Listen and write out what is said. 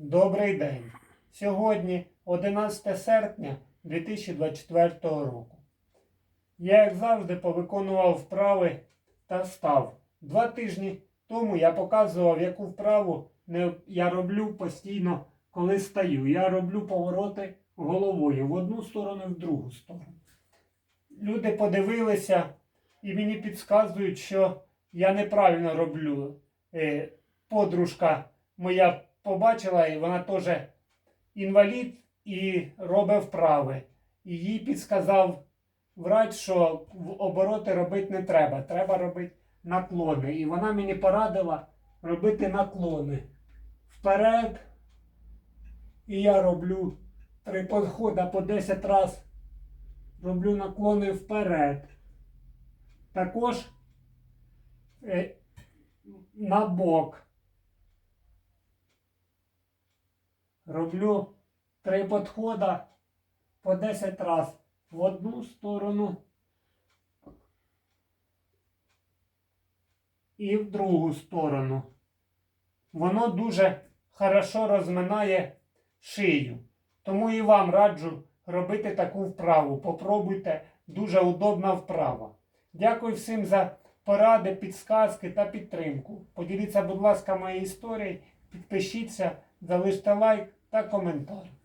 Добрий день. Сьогодні 11 серпня 2024 року. Я, як завжди, повиконував вправи та став. Два тижні тому я показував, яку вправу я роблю постійно, коли стаю. Я роблю повороти головою в одну сторону і в другу сторону. Люди подивилися і мені підказують, що я неправильно роблю. Е, Подружка моя побачила, і вона теж інвалід і робить вправи. І їй підсказав врач, що обороти робити не треба, треба робити наклони. І вона мені порадила робити наклони вперед. І я роблю три підходи по 10 разів. Роблю наклони вперед. Також е, на бок. Роблю три підходи по 10 разів в одну сторону і в другу сторону. Воно дуже хорошо розминає шию. Тому і вам раджу робити таку вправу. Попробуйте, дуже удобна вправа. Дякую всім за поради, підсказки та підтримку. Поділіться, будь ласка, моєю історією, підпишіться, залиште лайк та коментар.